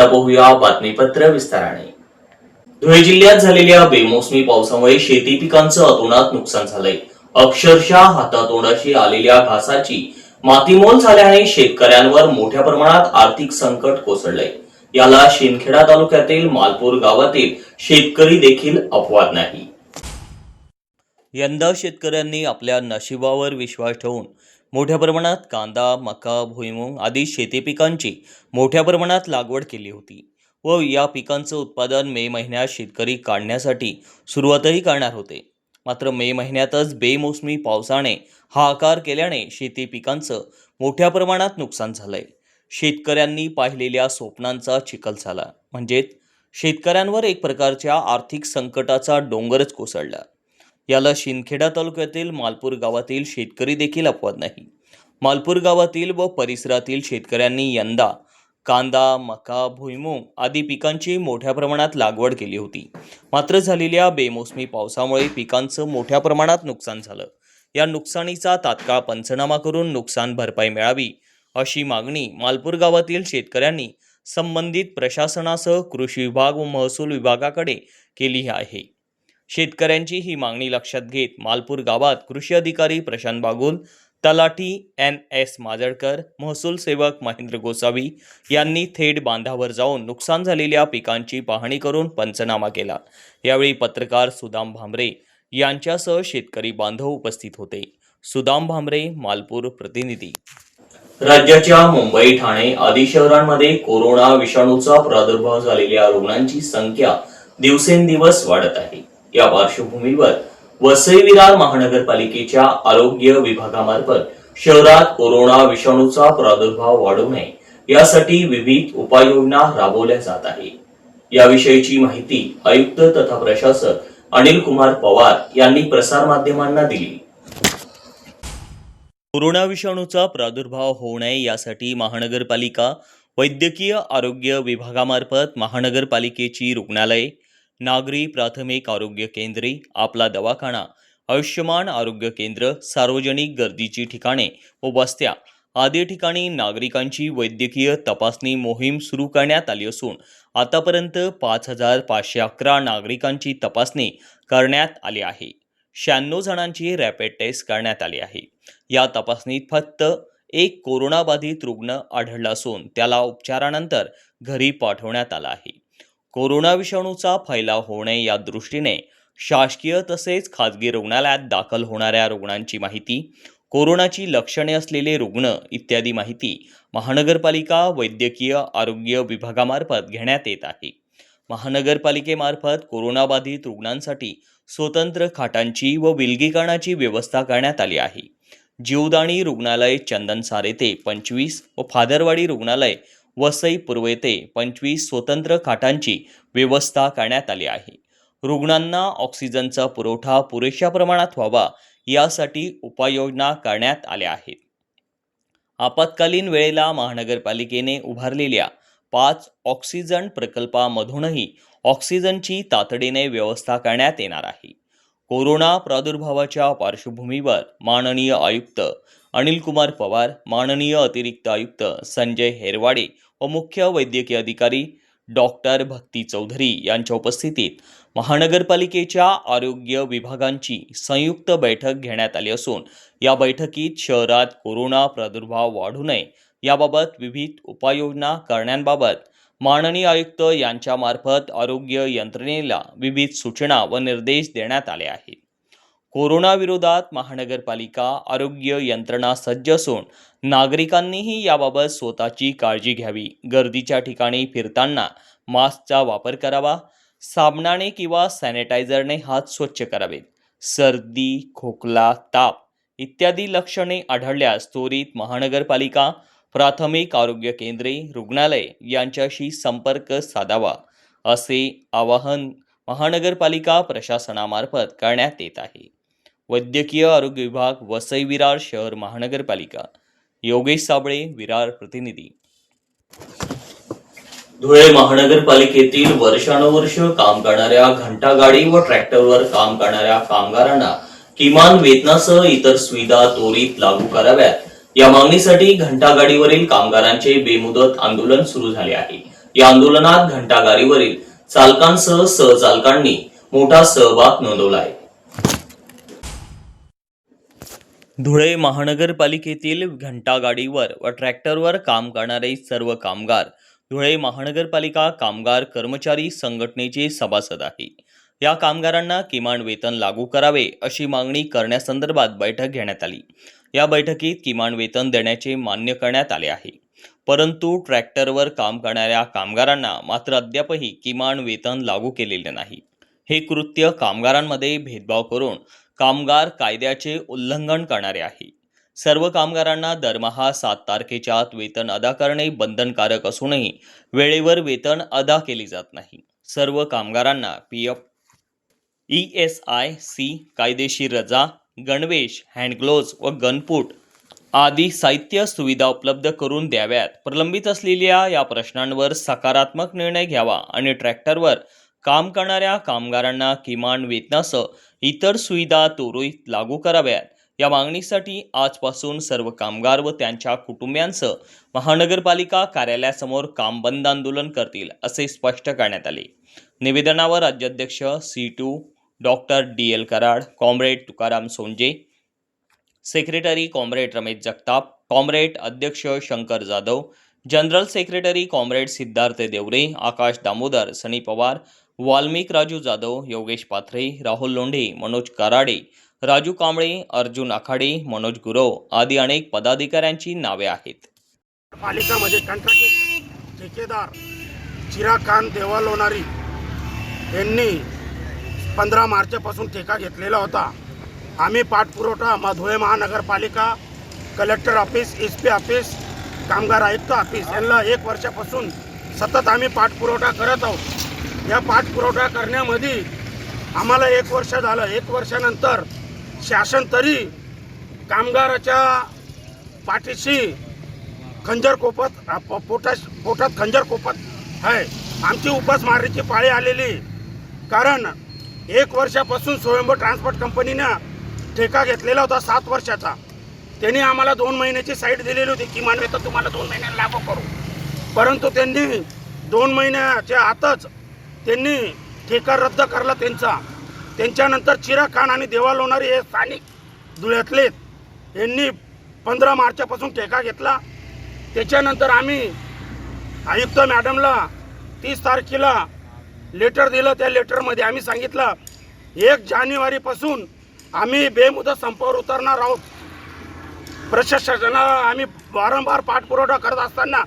आता पाहूया बातमीपत्र विस्ताराने. धुळे जिल्ह्यात झालेल्या बेमोसमी पावसामुळे शेती पिकांचं अतोनात नुकसान झालंय. अक्षरशः हातातोंडाशी आलेल्या घासाची मातीमोल झाल्याने शेतकऱ्यांवर मोठ्या प्रमाणात आर्थिक संकट कोसळलंय. याला शिंदखेडा तालुक्यातील मालपूर गावातील शेतकरी देखील अपवाद नाही. यंदा शेतकऱ्यांनी आपल्या नशिबावर विश्वास ठेवून मोठ्या प्रमाणात कांदा मका भुईमूग आदी शेती पिकांची मोठ्या प्रमाणात लागवड केली होती व या पिकांचं उत्पादन मे महिन्यात शेतकरी काढण्यासाठी सुरुवातही करणार होते. मात्र मे महिन्यातच बेमोसमी पावसाने हाहाकार केल्याने शेती पिकांचं मोठ्या प्रमाणात नुकसान झालंय. शेतकऱ्यांनी पाहिलेल्या स्वप्नांचा चिखल झाला. म्हणजेच शेतकऱ्यांवर एक प्रकारच्या आर्थिक संकटाचा डोंगरच कोसळला. याला शिंदखेडा तालुक्यातील मालपूर गावातील शेतकरी देखील अपवाद नाही. मालपूर गावातील व परिसरातील शेतकऱ्यांनी यंदा कांदा मका भुईमूग आदी पिकांची मोठ्या प्रमाणात लागवड केली होती. मात्र झालेल्या बेमोसमी पावसामुळे पिकांचं मोठ्या प्रमाणात नुकसान झालं. या नुकसानीचा तात्काळ पंचनामा करून नुकसान भरपाई मिळावी अशी मागणी मालपूर गावातील शेतकऱ्यांनी संबंधित प्रशासनासह कृषी विभाग व महसूल विभागाकडे केली आहे. शेतकऱ्यांची ही मागणी लक्षात घेत मालपूर गावात कृषी अधिकारी प्रशांत बागुल तलाठी एन एस माजळकर महसूल सेवक महेंद्र गोसावी यांनी थेट बांधावर जाऊन नुकसान झालेल्या पिकांची पाहणी करून पंचनामा केला. यावेळी पत्रकार सुदाम भांबरे यांच्यासह शेतकरी बांधव उपस्थित होते. सुदाम भांबरे मालपूर प्रतिनिधी. राज्याच्या मुंबई ठाणे आदी शहरांमध्ये कोरोना विषाणूचा प्रादुर्भाव झालेल्या रुग्णांची संख्या दिवसेंदिवस वाढत आहे. या पार्श्वभूमीवर वसई विरार महानगरपालिकेच्या आरोग्य विभागामार्फत शहरात कोरोना विषाणूचा प्रादुर्भाव वाढू नये यासाठी विविध उपाययोजना राबवल्या जात आहे याविषयीची माहिती आयुक्त तथा प्रशासक अनिल कुमार पवार यांनी प्रसारमाध्यमांना दिली. कोरोना विषाणूचा प्रादुर्भाव होऊ नये यासाठी महानगरपालिका वैद्यकीय आरोग्य विभागामार्फत महानगरपालिकेची रुग्णालये नागरी प्राथमिक आरोग्य केंद्रे आपला दवाखाना आयुष्यमान आरोग्य केंद्र सार्वजनिक गर्दीची ठिकाणे व वस्त्या आदी ठिकाणी नागरिकांची वैद्यकीय तपासणी मोहीम सुरू करण्यात आली असून आतापर्यंत पाच हजार पाचशे अकरा नागरिकांची तपासणी करण्यात आली आहे. शहाण्णव जणांची रॅपिड टेस्ट करण्यात आली आहे. या तपासणीत फक्त एक कोरोनाबाधित रुग्ण आढळला असून त्याला उपचारानंतर घरी पाठवण्यात आला आहे. कोरोना विषाणूचा फैलाव होऊ नये या दृष्टीने शासकीय तसेच खाजगी रुग्णालयात दाखल होणाऱ्या रुग्णांची माहिती कोरोनाची लक्षणे असलेले रुग्ण इत्यादी माहिती महानगरपालिका वैद्यकीय आरोग्य विभागामार्फत घेण्यात येत आहे. महानगरपालिकेमार्फत कोरोनाबाधित रुग्णांसाठी स्वतंत्र खाटांची व विलगीकरणाची व्यवस्था करण्यात आली आहे. जीवदाणी रुग्णालय चंदनसार येथे पंचवीस व फादरवाडी रुग्णालय वसई पूर्व येथे पंचवीस स्वतंत्र खाटांची व्यवस्था करण्यात आली आहे. रुग्णांना ऑक्सिजनचा पुरवठा पुरेशा प्रमाणात व्हावा यासाठी उपाययोजना करण्यात आल्या आहेत. आपत्कालीन वेळेला महानगरपालिकेने उभारलेल्या पाच ऑक्सिजन प्रकल्पामधूनही ऑक्सिजनची तातडीने व्यवस्था करण्यात येणार आहे. कोरोना प्रादुर्भावाच्या पार्श्वभूमीवर माननीय आयुक्त अनिल कुमार पवार माननीय अतिरिक्त आयुक्त संजय हेरवाडे व मुख्य वैद्यकीय अधिकारी डॉक्टर भक्ती चौधरी यांच्या उपस्थितीत महानगरपालिकेच्या आरोग्य विभागांची संयुक्त बैठक घेण्यात आली असून या बैठकीत शहरात कोरोना प्रादुर्भाव वाढू नये याबाबत विविध उपाययोजना करण्याबाबत माननीय आयुक्त यांच्यामार्फत आरोग्य यंत्रणेला विविध सूचना व निर्देश देण्यात आले आहेत. कोरोनाविरोधात महानगरपालिका आरोग्य यंत्रणा सज्ज असून नागरिकांनीही याबाबत स्वतःची काळजी घ्यावी. गर्दीच्या ठिकाणी फिरताना मास्कचा वापर करावा. साबणाने किंवा सॅनिटायझरने हात स्वच्छ करावेत. सर्दी खोकला ताप इत्यादी लक्षणे आढळल्यास त्वरित महानगरपालिका प्राथमिक आरोग्य केंद्रे रुग्णालय यांच्याशी संपर्क साधावा असे आवाहन महानगरपालिका प्रशासनामार्फत करण्यात येत आहे. वैद्यकीय आरोग्य विभाग वसई विरार शहर महानगरपालिका. योगेश साबळे विरार प्रतिनिधी. धुळे महानगरपालिकेतील वर्षानुवर्ष काम करणाऱ्या घंटागाडी व ट्रॅक्टरवर काम करणाऱ्या कामगारांना किमान वेतनासह इतर सुविधा त्वरित लागू कराव्यात. या मागणीसाठी घंटागाडीवरील कामगारांचे बेमुदत आंदोलन सुरू झाले आहे. या आंदोलनात घंटागाडीवरील चालकांसह सहचालकांनी मोठा सहभाग नोंदवला आहे. धुळे महानगरपालिकेतील घंटागाडीवर व ट्रॅक्टरवर काम करणारे सर्व कामगार धुळे महानगरपालिका कामगार कर्मचारी संघटनेचे सभासद आहे. या कामगारांना किमान वेतन लागू करावे अशी मागणी करण्यासंदर्भात बैठक घेण्यात आली. या बैठकीत किमान वेतन देण्याचे मान्य करण्यात आले आहे. परंतु ट्रॅक्टरवर काम करणाऱ्या कामगारांना मात्र अद्यापही किमान वेतन लागू केलेले नाही. हे कृत्य कामगारांमध्ये भेदभाव करून कामगार कायद्याचे उल्लंघन करणारे आहे. सर्व कामगारांना दरमहा सात तारखेच्या आत वेतन अदा करणे बंधनकारक असूनही वेळेवर वेतन अदा केले जात नाही. सर्व कामगारांना P F E S I C कायदेशीर रजा गणवेश हँडग्लोव्ज व गनपूट आदी साहित्य सुविधा उपलब्ध करून द्याव्यात. प्रलंबित असलेल्या या प्रश्नांवर सकारात्मक निर्णय घ्यावा आणि ट्रॅक्टरवर काम करणाऱ्या कामगारांना किमान वेतनासह इतर सुविधा त्वरित लागू कराव्यात. या मागणीसाठी आजपासून सर्व कामगार व त्यांच्या कुटुंबियांसह महानगरपालिका कार्यालयासमोर काम बंद आंदोलन करतील असे स्पष्ट करण्यात आले. निवेदनावर राज्याध्यक्ष CITU doctor D L Karad comrade Tukaram Sonje secretary comrade Ramesh Jagtap comrade अध्यक्ष Shankar Jadhav general secretary comrade Siddharth Deore Akash Damodar Sunny Pawar Valmik Raju Jadhav Yogesh Pathare Rahul Londhe Manoj Karade Raju Kamble Arjun Akhade Manoj Gurav आदी अनेक पदाधिकाऱ्यांची नावे आहेत. पालिकामध्ये कंत्राटी ठेकेदार चिराकांत देवा लोणारी यांनी पंधरा मार्चपासून ठेका घेतलेला होता. आम्ही पाठपुरवठा म- धुळे महानगरपालिका collector office S P office कामगार आयुक्त ऑफिस यांना एक वर्षापासून सतत आम्ही पाठपुरवठा करत आहोत. या पाठपुरवठा करण्यामध्ये आम्हाला एक वर्ष झालं. एक वर्षानंतर शासन तरी कामगाराच्या पाठीशी खंजर कोपत पोटा पोटात खंजर कोपत आहे. आमची उपासमारीची पाळी आलेली. कारण एक वर्षापासून स्वयंभू ट्रान्सपोर्ट कंपनीनं ठेका घेतलेला होता सात वर्षाचा. त्यांनी आम्हाला दोन महिन्याची साईट दिलेली होती. किमान वेतन तुम्हाला दोन महिन्याला लागू करू. परंतु त्यांनी दोन महिन्याच्या आतच त्यांनी ठेका रद्द करला त्यांचा. त्यांच्यानंतर चिरा खान आणि देवा लोणारी हे स्थानिक धुळ्यातले यांनी पंधरा मार्चपासून ठेका घेतला. त्याच्यानंतर आम्ही आयुक्त मॅडमला तीस तारखेला लेटर दिलं. त्या लेटरमध्ये आम्ही सांगितलं एक जानेवारीपासून आम्ही बेमुदत संपावर उतरणार आहोत. प्रशासनाला आम्ही वारंवार पाठपुरवठा करत असताना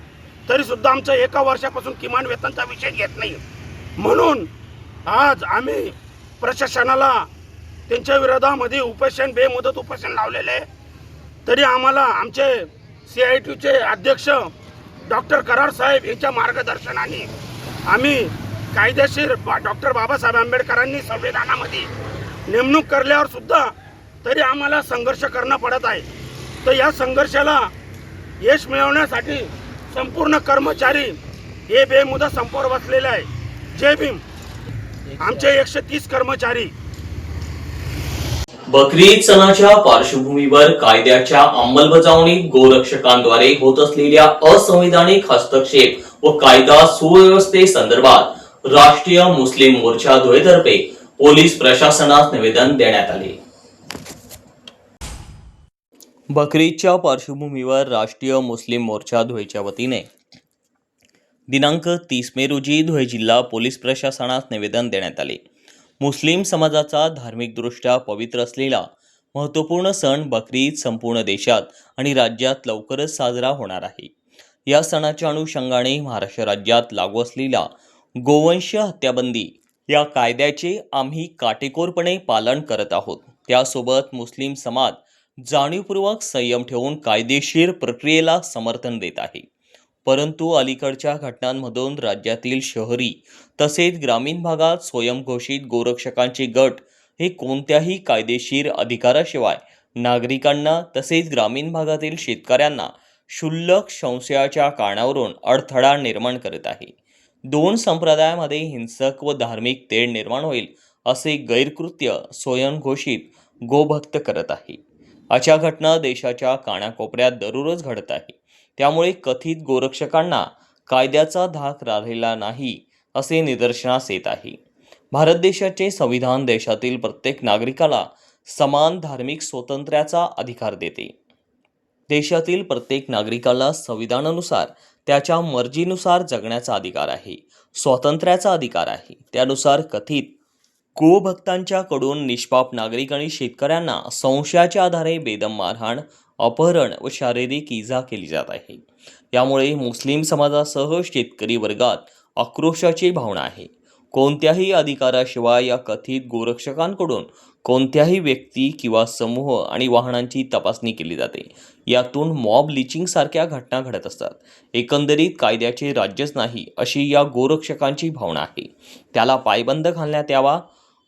तरीसुद्धा आमचं एका वर्षापासून किमान वेतनचा विषय घेत नाही. म्हणून आज आम्ही प्रशासनाला त्यांच्या विरोधामध्ये उपोषण बेमुदत उपोषण लावलेले आहे. तरी आम्हाला आमचे सी आय टीचे अध्यक्ष डॉक्टर करार साहेब यांच्या मार्गदर्शनाने आम्ही कायदेशीर बा डॉक्टर बाबासाहेब आंबेडकरांनी संविधानामध्ये नेमणूक करल्यावर सुद्धा तरी आम्हाला संघर्ष करणं पडत आहे तर या संघर्षाला यश मिळवण्यासाठी संपूर्ण कर्मचारी हे बेमुदत संपावर बसलेले आहे जय भीम. आमचे एकशे तीस कर्मचारी. बकरी ईद सणाच्या पार्श्वभूमीवर कायद्याच्या अंमलबजावणीत गोरक्षकांद्वारे होत असलेल्या असंविधानिक हस्तक्षेप व कायदा सुव्यवस्थेसंदर्भात राष्ट्रीय मुस्लिम मोर्चा धुळेतर्फे पोलीस प्रशासनास निवेदन देण्यात आले. बकरीदच्या पार्श्वभूमीवर राष्ट्रीय मुस्लिम मोर्चा धुळेच्या वतीने दिनांक तीस मे रोजी धुळे जिल्हा पोलीस प्रशासनास निवेदन देण्यात आले. मुस्लिम समाजाचा धार्मिकदृष्ट्या पवित्र असलेला महत्त्वपूर्ण सण बकरीद संपूर्ण देशात आणि राज्यात लवकरच साजरा होणार आहे. या सणाच्या अनुषंगाने महाराष्ट्र राज्यात लागू असलेल्या गोवंश हत्याबंदी या कायद्याचे आम्ही काटेकोरपणे पालन करत आहोत. त्यासोबत मुस्लिम समाज जाणीवपूर्वक संयम ठेवून कायदेशीर प्रक्रियेला समर्थन देत आहे. परंतु अलीकडच्या घटनांमधून राज्यातील शहरी तसेच ग्रामीण भागात स्वयंघोषित गोरक्षकांचे गट हे कोणत्याही कायदेशीर अधिकाराशिवाय नागरिकांना तसेच ग्रामीण भागातील शेतकऱ्यांना क्षुल्लक संशयाच्या कारणावरून अडथळा निर्माण करत आहे. दोन संप्रदायामध्ये हिंसक व धार्मिक तेढ निर्माण होईल असे गैरकृत्य स्वयंघोषित गोभक्त करत आहे. अशा घटना देशाच्या कानाकोपऱ्यात दररोज घडत आहे. त्यामुळे कथित गोरक्षकांना कायद्याचा धाक राहिलेला नाही असे निदर्शनास येत आहे. भारत देशाचे संविधान देशातील प्रत्येक नागरिकाला समान धार्मिक स्वातंत्र्याचा अधिकार देते. देशातील प्रत्येक नागरिकाला संविधानानुसार त्याच्या मर्जीनुसार जगण्याचा अधिकार आहे स्वातंत्र्याचा अधिकार आहे. त्यानुसार कथित गोभक्तांच्याकडून निष्पाप नागरिक आणि शेतकऱ्यांना संशयाच्या आधारे बेदम मारहाण अपहरण व शारीरिक इजा केली जात आहे. यामुळे मुस्लिम समाजासह शेतकरी वर्गात आक्रोशाची भावना आहे. कोणत्याही अधिकाराशिवाय या कथित गोरक्षकांकडून कोणत्याही व्यक्ती किंवा समूह आणि वाहनांची तपासणी केली जाते. यातून मॉब लिचिंग सारख्या घटना घडत असतात. एकंदरीत कायद्याचे राज्यच नाही अशी या गोरक्षकांची भावना आहे. त्याला पायबंद घालण्यात यावा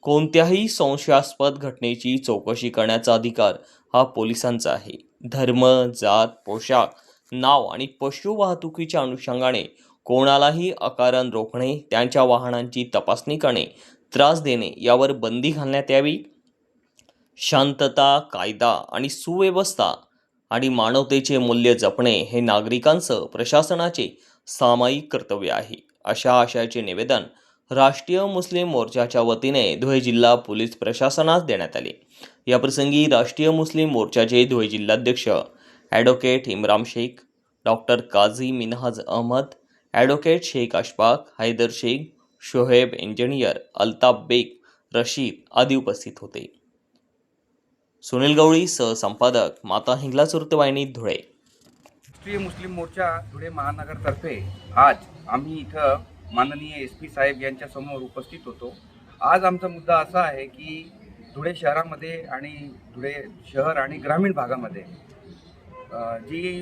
कोणत्याही संशयास्पद घटनेची चौकशी करण्याचा अधिकार हा पोलिसांचा आहे. धर्म जात पोशाख नाव आणि पशु वाहतुकीच्या अनुषंगाने कोणालाही अकारण रोखणे त्यांच्या वाहनांची तपासणी करणे त्रास देणे यावर बंदी घालण्यात यावी. शांतता कायदा आणि सुव्यवस्था आणि मानवतेचे मूल्य जपणे हे नागरिकांसह प्रशासनाचे सामायिक कर्तव्य आहे. अशा आशयाचे निवेदन राष्ट्रीय मुस्लिम मोर्चाच्या वतीने धुळे जिल्हा पोलीस प्रशासनास देण्यात आले. याप्रसंगी राष्ट्रीय मुस्लिम मोर्चाचे धुळे जिल्हाध्यक्ष advocate Imram Shaikh doctor Kazi Minhaj Ahmad advocate Shaikh Ashfaq Haider Shaikh Shoheb engineer Altaf Baig Rashid आदी उपस्थित होते. सुनील गवळी सहसंपादक माता हिंगलाज वृत्तवाहिनी धुळे. राष्ट्रीय मुस्लिम मोर्चा धुळे महानगरतर्फे आज आम्ही इथं माननीय एस पी साहेब यांच्यासमोर उपस्थित होतो. आज आमचा मुद्दा असा आहे की धुळे शहरामध्ये आणि धुळे शहर आणि ग्रामीण भागामध्ये जी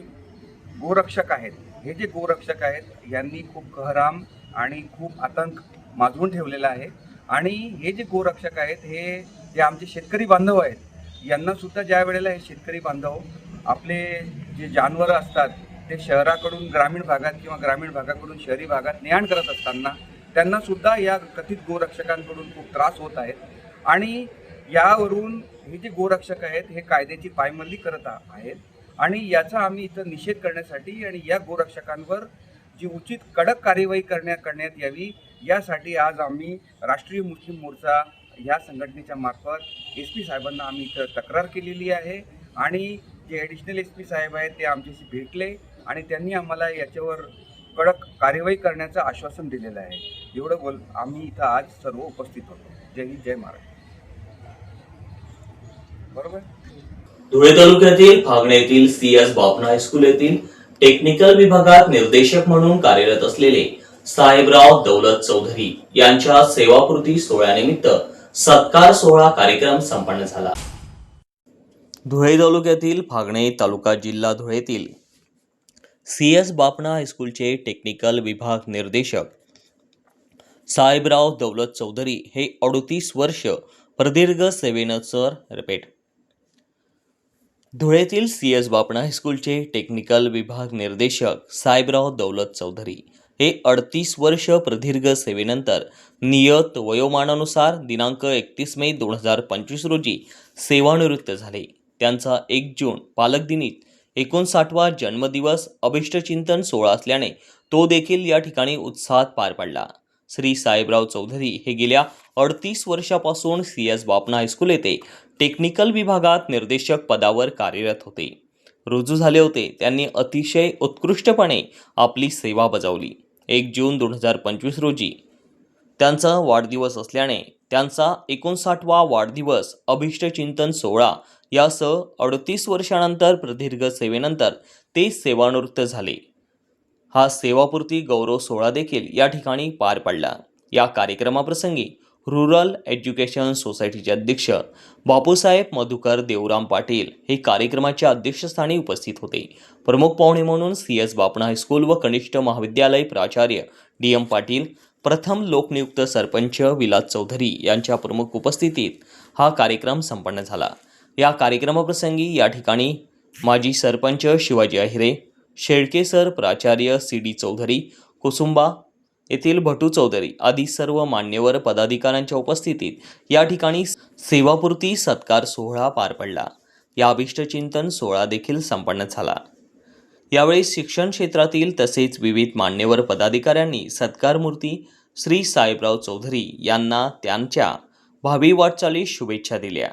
गोरक्षक आहेत हे जे गोरक्षक आहेत यांनी खूप कहराम आणि खूप आतंक माजवून ठेवलेला आहे. आणि हे जे गोरक्षक आहेत हे जे आमचे शेतकरी बांधव आहेत यांनासुद्धा ज्या वेळेला हे शेतकरी बांधव आपले जे जानवरं असतात ते शहराकडून ग्रामीण भागात किंवा ग्रामीण भागाकडून शहरी भागात नेआण करत असताना त्यांना सुद्धा या कथित गोरक्षकांकडून खूप त्रास होत आहेत आणि यावरून हे जे गोरक्षक आहेत हे कायद्याची पायमल्ली करत आ- आहेत. आणि याचा आम्ही इथं निषेध करण्यासाठी आणि या गोरक्षकांवर जी उचित कडक कार्यवाही करण्यात करण्यात यावी यासाठी आज आम्ही राष्ट्रीय मुस्लिम मोर्चा ह्या संघटनेच्या मार्फत एस पी साहेबांना आम्ही इथं तक्रार केलेली आहे. आणि जे ॲडिशनल एस पी साहेब आहेत ते आमच्याशी भेटले. आणि त्यांनी आम्हाला याच्यावर कडक कार्यवाही करण्याचं आश्वासन दिलेलं आहे. एवढं बोल आम्ही इथं आज सर्व उपस्थित होतो. जय हिंद जय महाराष्ट्र. बरोबर? धुळे तालुक्यातील फागणे येथील C S Bapna high school येथील टेक्निकल विभागात निर्देशक म्हणून कार्यरत असलेले साहेबराव दौलत चौधरी यांच्या सेवापूर्ती सोहळ्यानिमित्त सत्कार सोहळा कार्यक्रम संपन्न झाला. धुळे तालुक्यातील फागणे तालुका जिल्हा धुळेतील सी एस बापना हायस्कूलचे टेक्निकल विभाग निर्देशक. साहेबराव दौलत चौधरी हे अडतीस वर्ष प्रदीर्घ सेवेनं सर रिपीट. धुळेतील सी एस बापणा हायस्कूलचे टेक्निकल विभाग निर्देशक साहेबराव दौलत चौधरी हे अडतीस वर्ष प्रदीर्घ सेवेनंतर नियत वयोमानानुसार दिनांक एकतीस मे दोन हजार पंचवीस रोजी सेवानिवृत्त झाले. त्यांचा एक जून पालकदिनीत एकोणसाठवा जन्मदिवस अभिष्टचिंतन सोहळा असल्याने तो देखील या ठिकाणी उत्साहात पार पडला. श्री साहेबराव चौधरी हे गेल्या अडतीस वर्षापासून C S Bapna high school येथे टेक्निकल विभागात निर्देशक पदावर कार्यरत होते. रुजू झाले होते. त्यांनी अतिशय उत्कृष्टपणे आपली सेवा बजावली. एक जून दोन हजार पंचवीस रोजी. त्यांचा वाढदिवस असल्याने त्यांचा एकोणसाठवा वाढदिवस अभिष्टचिंतन सोहळा यासह अडतीस वर्षानंतर प्रदीर्घ सेवेनंतर ते सेवानिवृत्त झाले. हा सेवापूर्ती गौरव सोहळा देखील या ठिकाणी पार पडला. या कार्यक्रमाप्रसंगी रुरल एज्युकेशन सोसायटीचे अध्यक्ष बापूसाहेब मधुकर देवराम पाटील हे कार्यक्रमाच्या अध्यक्षस्थानी उपस्थित होते. प्रमुख पाहुणे म्हणून सी एस बापणा हायस्कूल व कनिष्ठ महाविद्यालय प्राचार्य डी एम पाटील प्रथम लोकनियुक्त सरपंच विलास चौधरी यांच्या प्रमुख उपस्थितीत हा कार्यक्रम संपन्न झाला. या कार्यक्रमाप्रसंगी या ठिकाणी माजी सरपंच शिवाजी अहिरे शेळके सर प्राचार्य सी डी चौधरी कुसुंबा येथील भटू चौधरी आदी सर्व मान्यवर पदाधिकाऱ्यांच्या उपस्थितीत या ठिकाणी सेवापूर्ती सत्कार सोहळा पार पडला. या अभिष्टचिंतन सोहळा देखील संपन्न झाला. यावेळी शिक्षण क्षेत्रातील तसेच विविध मान्यवर पदाधिकाऱ्यांनी सत्कारमूर्ती श्री साहेबराव चौधरी यांना त्यांच्या भावी वाटचालीस शुभेच्छा दिल्या.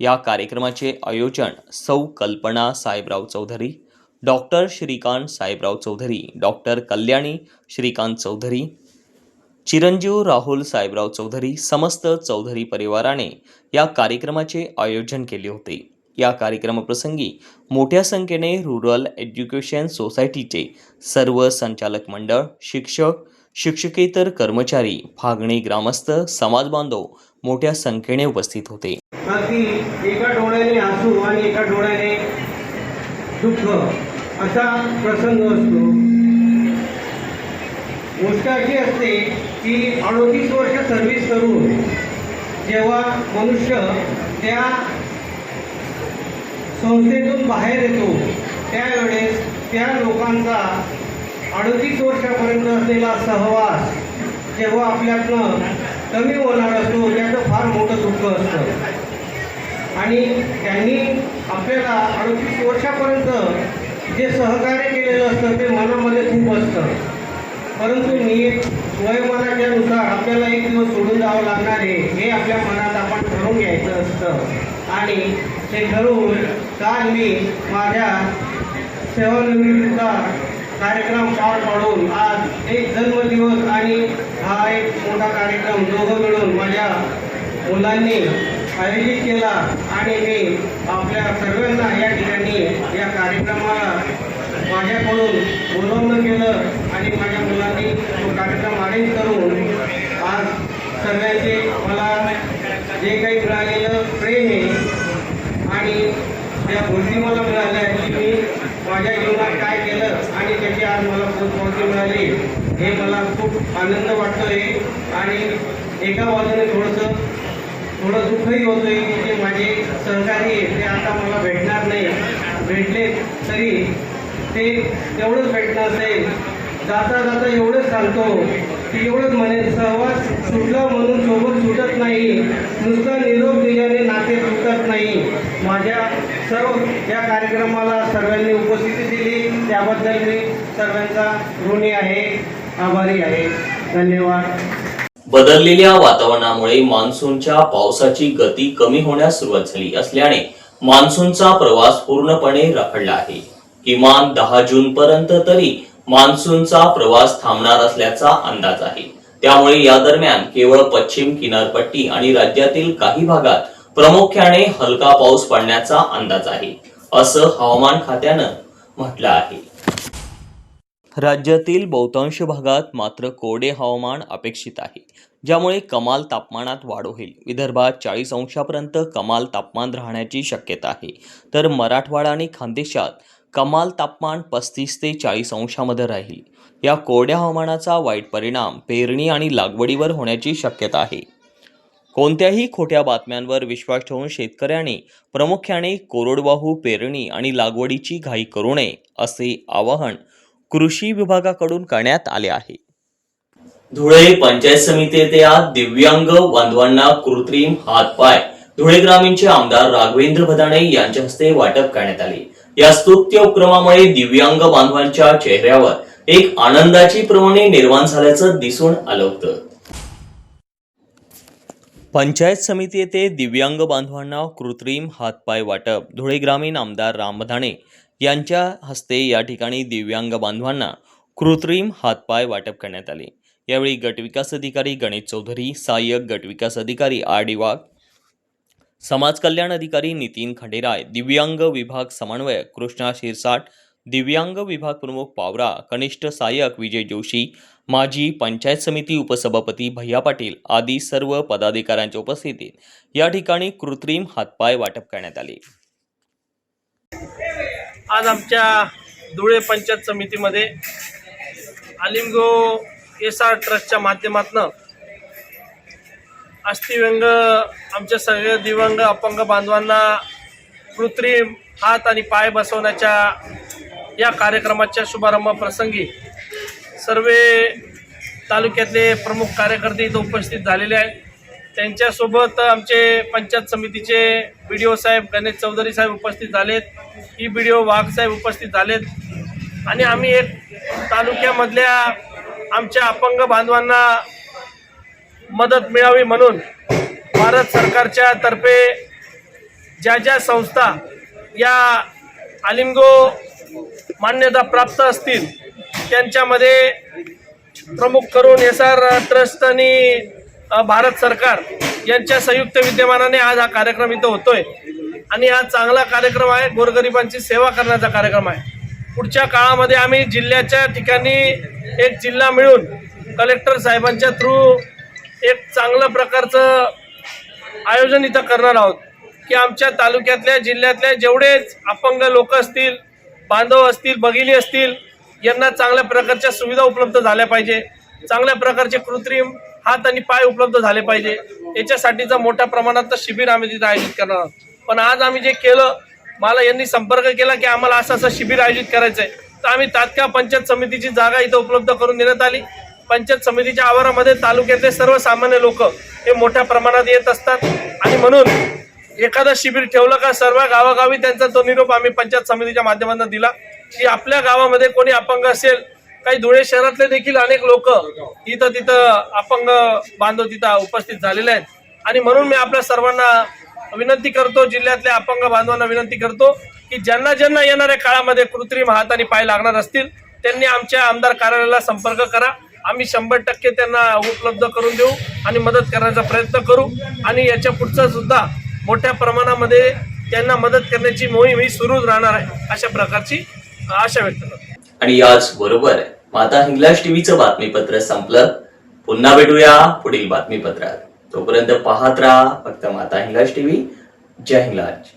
या कार्यक्रमाचे आयोजन सौ कल्पना साहेबराव चौधरी डॉक्टर श्रीकांत साहेबराव चौधरी डॉक्टर कल्याणी श्रीकांत चौधरी चिरंजीव राहुल साहेबराव चौधरी समस्त चौधरी परिवाराने या कार्यक्रमाचे आयोजन केले होते. या कार्यक्रमाप्रसंगी मोठ्या संख्येने रुरल एज्युकेशन सोसायटीचे सर्व संचालक मंडळ शिक्षक शिक्षकेतर कर्मचारी फागणी ग्रामस्थ समाज बांधव मोठ्या संख्येने उपस्थित होते. अगदी एका डोळ्याने हसू आणि एका डोळ्याने दुःख असा प्रसंग असतो. गोष्ट अशी असते की अडोतीस वर्ष सर्व्हिस करून जेव्हा मनुष्य त्या संस्थेतून बाहेर येतो त्यावेळेस त्या लोकांचा अडतीस वर्षापर्यंत असलेला सहवास जेव्हा आपल्यातनं कमी होणार असतो त्याचं फार मोठं दुःख असतं. आणि त्यांनी आपल्याला अडतीस वर्षापर्यंत जे सहकार्य केलेलं असतं ते मनामध्ये खूप असतं. परंतु नियत वयोमानाच्यानुसार आपल्याला एक दिवस सोडून जावं लागणार आहे हे आपल्या मनात आपण ठरवून घ्यायचं असतं. आणि ते ठरवून काल मी माझ्या सेवानिवृत्तीचा कार्यक्रम पार पाडून आज एक जन्मदिवस आणि हा एक मोठा कार्यक्रम दोघं मिळून माझ्या मुलांनी आयोजित केला आणि मी आपल्या सर्वांना या ठिकाणी या कार्यक्रमाला माझ्याकडून बोलवणं केलं आणि माझ्या मुलांनी तो कार्यक्रम अरेंज करून आज सर्वांचे मला जे काही मिळालेलं प्रेम आहे आणि त्या गोष्टी मला मिळाल्या की मी माझ्या जीवनात काय केलं आणि त्याची आज मला पोचपावती मिळाली. हे मला खूप आनंद वाटतोय. आणि एका बाजूने थोडंसं थोडं दुःखही होतोय की जे माझे सहकारी ते आता मला भेटणार नाही. भेटले तरी ते तेवढंच भेटणार असेल. जाता जाता एवढंच सांगतो. की एवढंच म्हणे सहवास सुटला म्हणून सोबत सुटत नाही. नुसता निरोप दिल्याने नाते तुटत नाही. माझ्या सर्व या कार्यक्रमाला सर्वांनी उपस्थिती दिली. त्याबद्दल मी सर्वांचा ऋणी आहे आभारी आहे. धन्यवाद. बदललेल्या वातावरणामुळे मान्सूनच्या पावसाची गती कमी होण्यास सुरुवात झाली असल्याने मान्सूनचा प्रवास पूर्णपणे रखडला आहे. किमान दहा जून पर्यंत तरी मान्सूनचा प्रवास थांबणार असल्याचा अंदाज आहे. त्यामुळे या दरम्यान केवळ पश्चिम किनारपट्टी आणि राज्यातील काही भागात प्रामुख्याने हलका पाऊस पडण्याचा अंदाज आहे असं हवामान खात्यानं म्हटलं आहे. राज्यातील बहुतांश भागात मात्र कोरडे हवामान अपेक्षित आहे ज्यामुळे कमाल तापमानात वाढ होईल. विदर्भात चाळीस अंशापर्यंत कमाल तापमान राहण्याची शक्यता आहे. तर मराठवाडा आणि खानदेशात कमाल तापमान पस्तीस ते चाळीस अंशामध्ये राहील. या कोरड्या हवामानाचा वाईट परिणाम पेरणी आणि लागवडीवर होण्याची शक्यता आहे. कोणत्याही खोट्या बातम्यांवर विश्वास ठेवून शेतकऱ्यांनी प्रामुख्याने कोरडवाहू पेरणी आणि लागवडीची घाई करू नये असे आवाहन कृषी विभागाकडून करण्यात आले आहे. धुळे पंचायत समिती येथे आज दिव्यांग बांधवांना कृत्रिम हातपाय धुळे ग्रामीणचे आमदार राघवेंद्र भदाणे यांच्या हस्ते वाटप करण्यात आले. या स्तुत्य उपक्रमामुळे दिव्यांग बांधवांच्या चेहऱ्यावर एक आनंदाची प्रमाणे निर्माण झाल्याचं दिसून आलं होतं. पंचायत समिती येथे दिव्यांग बांधवांना कृत्रिम हातपाय वाटप धुळे ग्रामीण आमदार राम यांच्या हस्ते या ठिकाणी दिव्यांग बांधवांना कृत्रिम हातपाय वाटप करण्यात आले. यावेळी गटविकास अधिकारी गणेश चौधरी सहाय्यक गटविकास अधिकारी आर डी वाघ समाज कल्याण अधिकारी नितीन खंडेराय दिव्यांग विभाग समन्वयक कृष्णा शिरसाट दिव्यांग विभाग प्रमुख पावरा कनिष्ठ सहाय्यक विजय जोशी माजी पंचायत समिती उपसभापती भैया पाटील आदी सर्व पदाधिकाऱ्यांच्या उपस्थितीत या ठिकाणी कृत्रिम हातपाय वाटप करण्यात आले. आज आमच्या धुळे पंचायत समितीमध्ये आलिमगो एस आर ट्रस्टच्या माध्यमातून अस्थिव्यंग आमच्या सगळ्या दिव्यांग अपंग बांधवांना कृत्रिम हात आणि पाय बसवण्याच्या या कार्यक्रमाच्या शुभारंभ प्रसंगी सर्व तालुक्यातले प्रमुख कार्यकर्ते इथं उपस्थित झालेले आहेत. त्यांच्यासोबत आमचे पंचायत समितीचे बी डी ओ साहेब गणेश चौधरी साहेब उपस्थित झालेत. ई बी डी ओ वाघ साहेब उपस्थित झालेत. आणि आम्ही एक तालुक्यामधल्या आमच्या अपंग बांधवांना मदत मिळावी म्हणून भारत सरकारच्या तर्फे ज्या ज्या संस्था या आलिंगो मान्यता प्राप्त असतील त्यांच्यामध्ये प्रमुख करून एस आर ट्रस्ट आणि भारत सरकार यांच्या संयुक्त विद्यमानाने आज हा कार्यक्रम इथं होतोय. आणि हा चांगला कार्यक्रम आहे गोरगरिबांची सेवा करण्याचा कार्यक्रम आहे. पुढच्या काळामध्ये आम्ही जिल्ह्याच्या ठिकाणी एक जिल्हा मिळून कलेक्टर साहेबांच्या थ्रू एक चांगलं प्रकारचं आयोजन इथं करणार आहोत. की आमच्या तालुक्यातल्या जिल्ह्यातल्या जेवढेच अपंग लोक असतील बांधव असतील बघिली असतील यांना चांगल्या प्रकारच्या सुविधा उपलब्ध झाल्या पाहिजे. चांगल्या प्रकारचे कृत्रिम हात आणि पाय उपलब्ध झाले पाहिजे. याच्यासाठीचं मोठ्या प्रमाणात शिबिर आम्ही तिथं आयोजित करणार आहोत. पण आज आम्ही जे केलं मला यांनी संपर्क केला की आम्हाला असं असं शिबिर आयोजित करायचं आहे तर आम्ही तात्काळ पंचायत समितीची जागा इथं उपलब्ध करून देण्यात आली. पंचायत समितीच्या आवारामध्ये तालुक्यातले सर्वसामान्य लोक हे मोठ्या प्रमाणात येत असतात. आणि म्हणून एखादं शिबिर ठेवलं का सर्व गावागावी त्यांचा तो निरोप आम्ही पंचायत समितीच्या माध्यमातून दिला. की आपल्या गावामध्ये कोणी अपंग असेल काही धुळे शहरातले देखील अनेक लोक इथं तिथं अपंग बांधव तिथं उपस्थित झालेले आहेत. आणि म्हणून मी आपल्या सर्वांना विनंती करतो जिल्ह्यातल्या अपंग बांधवांना विनंती करतो की ज्यांना ज्यांना येणाऱ्या काळामध्ये कृत्रिम हात आणि पाय लागणार असतील त्यांनी आमच्या आमदार कार्यालयाला संपर्क करा. आम्ही शंभर टक्के त्यांना उपलब्ध करून देऊ आणि मदत करण्याचा प्रयत्न करू. आणि याच्या पुढचं सुद्धा मोठ्या प्रमाणामध्ये त्यांना मदत करण्याची मोहीम ही सुरूच राहणार आहे अशा प्रकारची आशा व्यक्त करतो. आणि याच बरोबर माता हिंगलाज टीव्हीचं बातमीपत्र संपलं. पुन्हा भेटूया पुढील बातमीपत्रात. तोपर्यंत पाहत राहा फक्त माता हिंगलाज टीव्ही. जय हिंगलाज